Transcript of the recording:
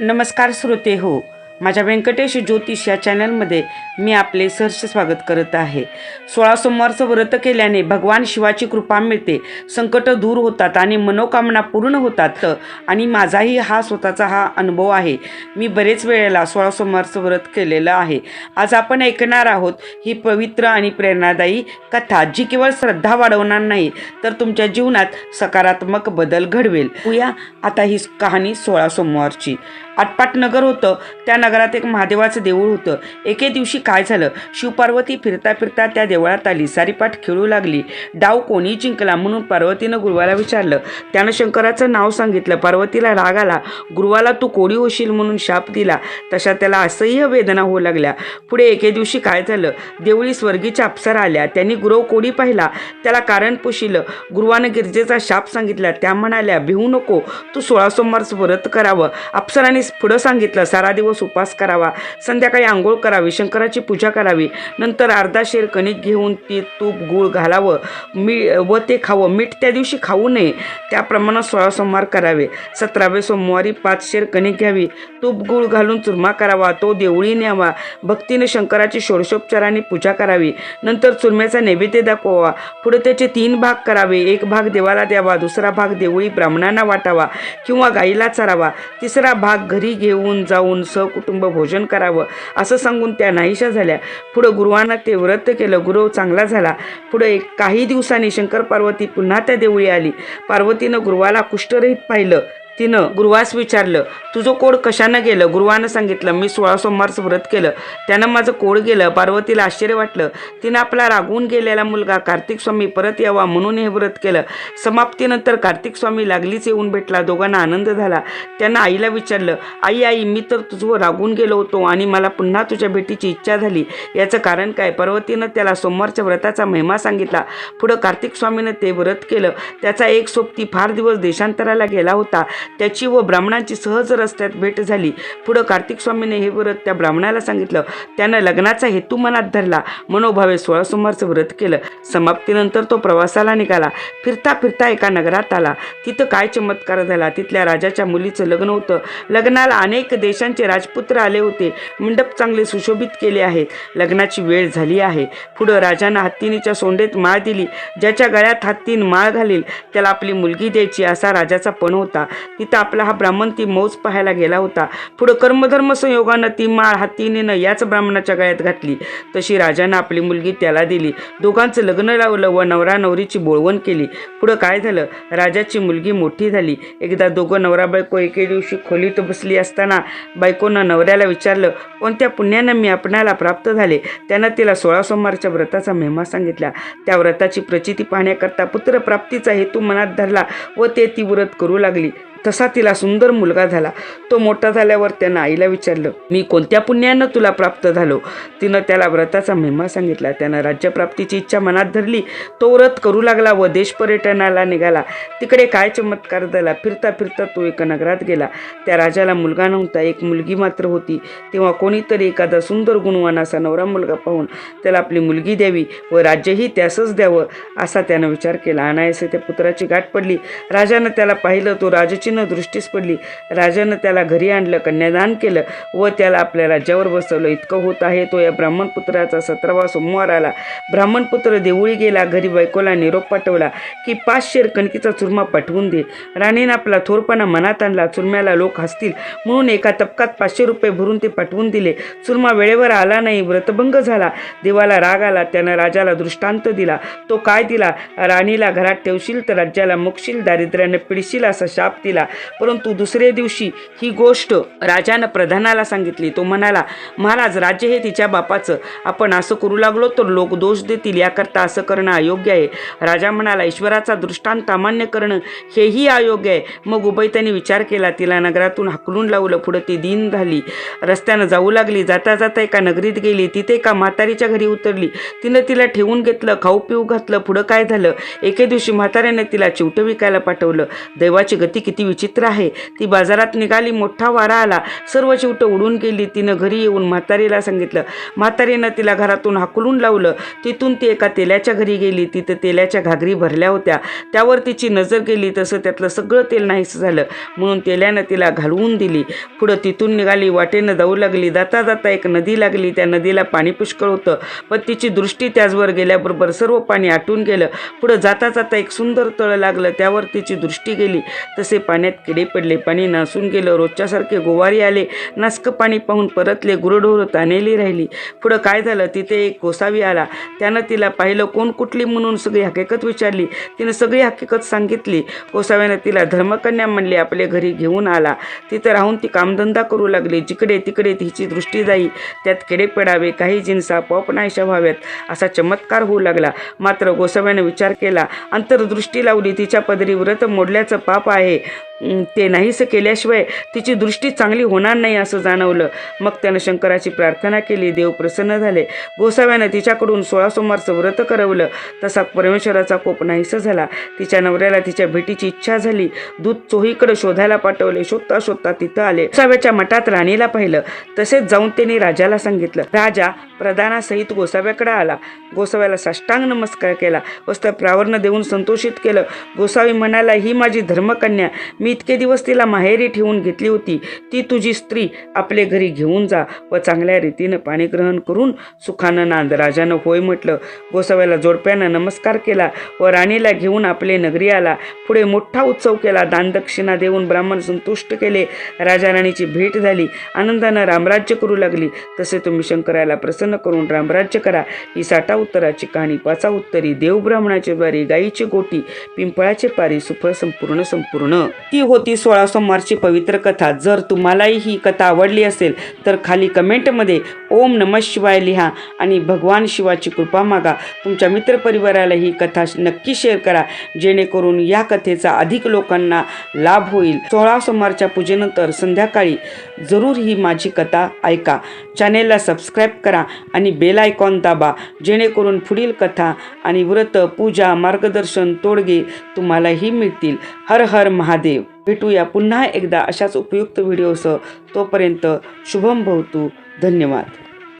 नमस्कार श्रोते हो माझ्या व्यंकटेश ज्योतिष या चॅनलमध्ये मी आपले सहर्ष स्वागत करत आहे. सोळा सोमवारचं व्रत केल्याने भगवान शिवाची कृपा मिळते. संकट दूर होतात आणि मनोकामना पूर्ण होतात. आणि माझाही हा स्वतःचा हा अनुभव आहे. मी बरेच वेळेला सोळा सोमवारचं व्रत केलेलं आहे. आज आपण ऐकणार आहोत ही पवित्र आणि प्रेरणादायी कथा जी केवळ श्रद्धा वाढवणार नाही तर तुमच्या जीवनात सकारात्मक बदल घडवेल. उया आता ही कहाणी सोळा सोमवारची. आटपाट नगर होतं त्या नगरात एक महादेवाचं देऊळ होतं. एके दिवशी काय झालं? शिवपार्वती फिरता फिरता त्या देवळात आली. सारीपाठ खेळू लागली. डाव कोणी जिंकला म्हणून पार्वतीनं गुरुवाला विचारलं. त्यानं शंकराचं नाव सांगितलं. पार्वतीला राग आला. गुरुवाला तू कोडी होशील म्हणून शाप दिला. तशा त्याला असह्य वेदना होऊ लागल्या. पुढे एके दिवशी काय झालं? देवळी स्वर्गीच्या अप्सरा आल्या. त्यांनी गुरव कोडी पाहिला? त्याला कारण पुशिलं. गुरुवानं गिरजेचा शाप सांगितला. त्या म्हणाल्या भिवू नको. तू सोळा सोमवारचं व्रत करावं. अप्सराने पुढं सांगितलं. सारा दिवस उपास करावा. संध्याकाळी आंघोळ करावी शंकराची पूजा करावी. नंतर अर्धा शेर कणिक घेऊन ती तूप गूळ घालावं. मी व ते खावं. मीठ त्या दिवशी खाऊ नये. त्याप्रमाणे सोळा सोमवार करावे. सतरावे सोमवारी पाच शेर कणिक घ्यावी. तूप गूळ घालून चुरमा करावा. तो देवळी न्यावा. भक्तीने शंकराची षोडशोपचाराने पूजा करावी. नंतर चुरम्याचा नैवेद्य दाखवावा. पुढे त्याचे तीन भाग करावे. एक भाग देवाला द्यावा दुसरा भाग देवळी ब्राह्मणांना वाटावा किंवा गाईला चरावा. तिसरा भाग घरी घेऊन जाऊन सहकुटुंब कुटुंब भोजन करावं असं सांगून त्या नाहीशा झाल्या. पुढं गुरुवांना ते व्रत केलं. गुरव चांगला झाला. पुढं एक काही दिवसांनी शंकर पार्वती पुन्हा त्या देवळी आली. पार्वतीनं गुरुवाला कुष्ठरहित पाहिलं. तिनं गुरुवास विचारलं तुझं कोड कशानं गेलं गुरुवानं सांगितलं मी सोळा सोमवारचं व्रत केलं. त्यानं माझं कोड गेलं. पार्वतीला आश्चर्य वाटलं. तिनं आपला रागवून गेलेला मुलगा कार्तिक स्वामी परत यावा म्हणून हे व्रत केलं. समाप्तीनंतर कार्तिक स्वामी लागलीच येऊन भेटला. दोघांना आनंद झाला. त्यानं आईला विचारलं आई आई मी तर तुझं रागून गेलो होतो आणि मला पुन्हा तुझ्या भेटीची इच्छा झाली. याचं कारण काय पार्वतीनं त्याला सोमवारच्या व्रताचा महिमा सांगितला. पुढं कार्तिक स्वामीनं ते व्रत केलं. त्याचा एक सोबती फार दिवस देशांतराला गेला होता. त्याची व ब्राह्मणांची सहज रस्त्यात भेट झाली. पुढं कार्तिक स्वामीने हे व्रत त्या ब्राह्मणाला सांगितलं. त्यानं लग्नाचा हेतू मनात धरला. मनोभावे सोळा सोमवारचं व्रत केलं. समाप्तीनंतर तो प्रवासाला निघाला. फिरता फिरता एका नगरात आला. तिथं काय चमत्कार झाला? तिथल्या राजाच्या मुलीचं लग्न होतं. लग्नाला अनेक देशांचे राजपुत्र आले होते. मंडप चांगले सुशोभित केले आहेत. लग्नाची वेळ झाली आहे. पुढं राजानं हत्तीनीच्या सोंडेत माळ दिली. ज्याच्या गळ्यात हत्तीन माळ घालील त्याला आपली मुलगी द्यायची असा राजाचा पण होता. तिथं आपला हा ब्राह्मण ती मौज पाहायला गेला होता. पुढं कर्मधर्म संयोगानं ती माळ हातीनेनं याच ब्राह्मणाच्या गळ्यात घातली. तशी राजानं आपली मुलगी त्याला दिली. दोघांचं लग्न लावलं व नवरा नवरीची बोळवण केली. पुढं काय झालं? राजाची मुलगी मोठी झाली. एकदा दोघं नवरा बायको एके दिवशी खोलीत बसली असताना बायकोनं नवऱ्याला विचारलं कोणत्या पुण्यानं मी आपणाला प्राप्त झाले? त्यानं तिला सोळा सोमवारच्या व्रताचा महिमा सांगितला. त्या व्रताची प्रचिती पाहण्याकरता पुत्रप्राप्तीचा हेतू मनात धरला व ते ती व्रत करू लागली. तसा तिला सुंदर मुलगा झाला. तो मोठा झाल्यावर त्यानं आईला विचारलं मी कोणत्या पुण्यानं तुला प्राप्त झालो? तिनं त्याला व्रताचा महिमा सांगितला. त्यानं राज्यप्राप्तीची इच्छा मनात धरली. तो व्रत करू लागला व देश पर्यटनाला निघाला. तिकडे काय चमत्कार झाला? फिरता फिरता तो एका नगरात गेला. त्या राजाला मुलगा नव्हता एक मुलगी मात्र होती. तेव्हा कोणीतरी एखादा सुंदर गुणवान असा नवरा मुलगा पाहून त्याला आपली मुलगी द्यावी व राज्यही त्यासच द्यावं असा त्यानं विचार केला. अनायसे त्या पुत्राची गाठ पडली. राजानं त्याला पाहिलं. तो राजाची न दृष्टीस पडली. राजानं त्याला घरी आणलं कन्यादान केलं व त्याला आपल्या राज्यावर बसवलं. इतकं होत आहे तो या ब्राह्मणपुत्राचा सतरावा सोमवार आला. ब्राह्मणपुत्र देऊळी गेला घरी बायकोला निरोप पाठवला की पाच शेर कणकीचा चुरमा पाठवून दे. राणीनं आपला थोरपणा मनात आणला चुरम्याला लोक हसतील. म्हणून एका तपकात पाचशे रुपये भरून ते पाठवून दिले. चुरमा वेळेवर आला नाही व्रतभंग झाला. देवाला राग आला त्यानं राजाला दृष्टांत दिला. तो काय दिला? राणीला घरात ठेवशील तर राज्याला मुकशील दारिद्र्याने पिडशील असा शाप दिला. परंतु दुसऱ्या दिवशी ही गोष्ट राजानं प्रधानाला सांगितली. तो म्हणाला महाराज राज्य हे तिच्या बापाचं. आपण असं करू लागलो तर लोक दोष देतील. याकरता असं करणं अयोग्य आहे. राजा म्हणाला ईश्वराचा दृष्टांत अमान्य करणं हेही अयोग्य आहे. मग उभयतांनी विचार केला तिला नगरातून हाकलून लावलं. पुढं ती दिन झाली. रस्त्यानं जाऊ लागली. जाता जाता एका नगरीत गेली. तिथे एका म्हातारीच्या घरी उतरली. तिनं तिला ठेवून घेतलं खाऊ पिऊ घातलं. पुढं काय झालं? एके दिवशी म्हाताऱ्याने तिला चिवटं विकायला पाठवलं. देवाची गती किती विचित्र आहे. ती बाजारात निघाली मोठा वारा आला. सर्व चिवटं उडून गेली. तिनं घरी येऊन म्हातारीला सांगितलं. म्हातारीनं तिला घरातून हाकलून लावलं. तिथून ती एका तेलाच्या घरी गेली. तिथं तेलाच्या घागरी भरल्या होत्या. त्यावर तिची नजर गेली. तसं त्यातलं सगळं तेल नाहीसं झालं. म्हणून तेल्यानं तिला घालवून दिली. पुढं तिथून निघाली. वाटेनं जाऊ लागली. जाता जाता एक नदी लागली. त्या नदीला पाणी पुष्कळ होतं. पण तिची दृष्टी त्याचवर गेल्याबरोबर सर्व पाणी आटून गेलं. पुढं जाता जाता एक सुंदर तळ लागलं. त्यावर तिची दृष्टी गेली. तसे पाणी पाण्यात किडे पडले पाणी नासून गेलं रोजच्यासारखे गोवारी आले नासकं पाणी पाहून परतले गुरढोरं तानेली राहिली. पुढं काय झालं? तिथे एक गोसावी आला. त्यानं तिला पाहिलं कोण कुठली म्हणून सगळी हकीकत विचारली. तिनं सगळी हकीकत सांगितली. गोसाव्यानं तिला धर्मकन्या म्हणली आपल्या घरी घेऊन आला. तिथं राहून ती कामधंदा करू लागली. जिकडे तिकडे तिची दृष्टी जाई त्यात किडे पडावे काही जिन्सा पॉप नाहीशा व्हाव्यात असा चमत्कार होऊ लागला. मात्र गोसाव्यानं विचार केला. अंतर्दृष्टी लावली. तिच्या पदरी व्रत मोडल्याचं पाप आहे. ते नाहीसं केल्याशिवाय तिची दृष्टी चांगली होणार नाही असं जाणवलं. मग त्यानं शंकराची प्रार्थना केली देव प्रसन्न झाले. गोसाव्यानं तिच्याकडून सोळा सोमवारचं व्रत करवलं. तसा परमेश्वराचा कोप नाहीसा झाला. तिच्या नवऱ्याला तिच्या भेटीची इच्छा झाली. दूध चोहीकडे शोधायला पाठवले. शोधता शोधता तिथं आले. गोसाव्याच्या मठात राणीला पाहिलं. तसेच जाऊन त्याने राजाला सांगितलं. राजा प्रधानासहित गोसाव्याकडे आला. गोसाव्याला साष्टांग नमस्कार केला. वस्त्र प्रावरण देऊन संतोषित केलं. गोसावी म्हणाला ही माझी धर्मकन्या. मी इतके दिवस तिला माहेरी ठेवून घेतली होती. ती तुझी स्त्री आपले घरी घेऊन जा व चांगल्या रीतीनं पाणीग्रहण करून सुखानं नांद राजानं होय म्हटलं. गोसाव्याला जोडप्यानं नमस्कार केला व राणीला घेऊन आपले नगरी आला. पुढे मोठा उत्सव केला. दानदक्षिणा देऊन ब्राह्मण संतुष्ट केले. राजा राणीची भेट झाली. आनंदानं रामराज्य करू लागली. तसे तुम्ही शंकराला प्रसन्न करून रामराज्य करा. ही साठा उत्तराची कहाणी. पाचा उत्तरी देवब्राह्मणाची द्वारी गायीची गोटी पिंपळाचे पारी सुफळ संपूर्ण संपूर्ण. ती होती सोळा सोमवारची पवित्र कथा. जर तुम्हालाही ही कथा आवडली असेल तर खाली कमेंटमध्ये ओम नम शिवाय लिहा आणि भगवान शिवाची कृपा मागा. तुमच्या मित्रपरिवाराला ही कथा नक्की शेअर करा. जेणेकरून या कथेचा अधिक लोकांना लाभ होईल. सोळा सोमवारच्या पूजेनंतर संध्याकाळी जरूर ही माझी कथा ऐका. चॅनेलला सबस्क्राईब करा आणि बेल आयकॉन दाबा. जेणेकरून पुढील कथा आणि व्रत पूजा मार्गदर्शन तोडगे तुम्हालाही मिळतील. हर हर महादेव. भेटूया पुन्हा एकदा अशाच उपयुक्त व्हिडिओसह. तोपर्यंत शुभम भवतू धन्यवाद.